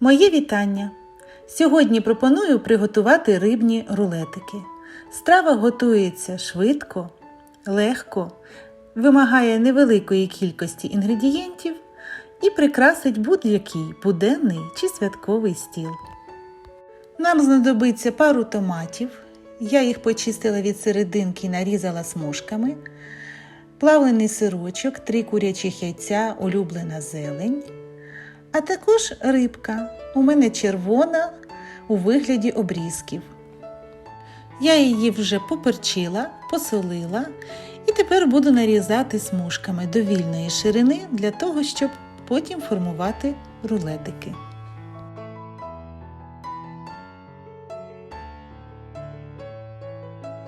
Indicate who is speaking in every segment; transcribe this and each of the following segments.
Speaker 1: Моє вітання! Сьогодні пропоную приготувати рибні рулетики. Страва готується швидко, легко, вимагає невеликої кількості інгредієнтів і прикрасить будь-який буденний чи святковий стіл. Нам знадобиться пару томатів. Я їх почистила від серединки і нарізала смужками. Плавлений сирочок, три курячих яйця, улюблена зелень. А також рибка. У мене червона у вигляді обрізків. Я її вже поперчила, посолила і тепер буду нарізати смужками до вільної ширини для того, щоб потім формувати рулетики.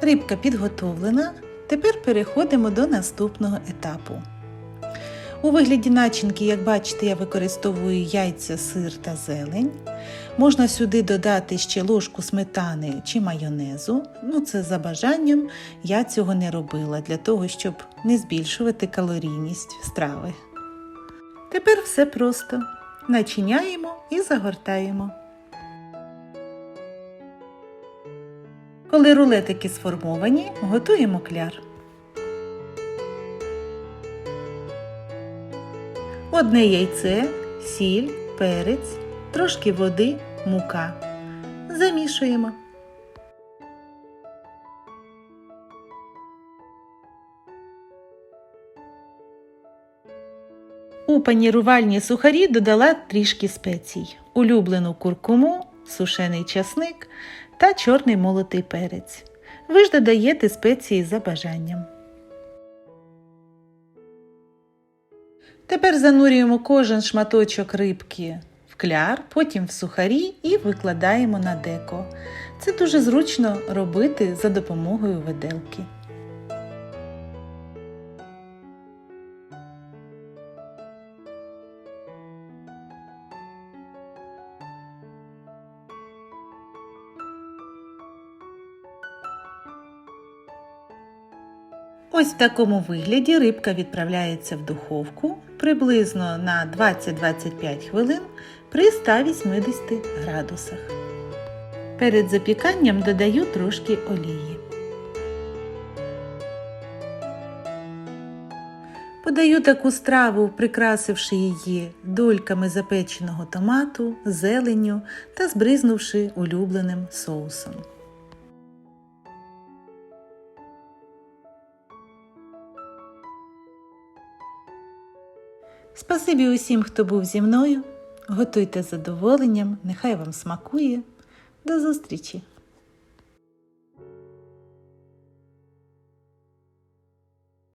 Speaker 1: Рибка підготовлена. Тепер переходимо до наступного етапу. У вигляді начинки, як бачите, я використовую яйця, сир та зелень. Можна сюди додати ще ложку сметани чи майонезу. Ну, це за бажанням. Я цього не робила для того, щоб не збільшувати калорійність страви. Тепер все просто. Начиняємо і загортаємо. Коли рулетики сформовані, готуємо кляр. Одне яйце, сіль, перець, трошки води, мука. Замішуємо. У панірувальні сухарі додала трішки спецій, улюблену куркуму, сушений часник та чорний молотий перець. Ви ж додаєте спеції за бажанням. Тепер занурюємо кожен шматочок рибки в кляр, потім в сухарі і викладаємо на деко. Це дуже зручно робити за допомогою виделки. Ось в такому вигляді рибка відправляється в духовку приблизно на 20-25 хвилин при 180 градусах. Перед запіканням додаю трошки олії. Подаю таку страву, прикрасивши її дольками запеченого томату, зеленню та збризнувши улюбленим соусом. Спасибі усім, хто був зі мною. Готуйте задоволенням, нехай вам смакує. До зустрічі!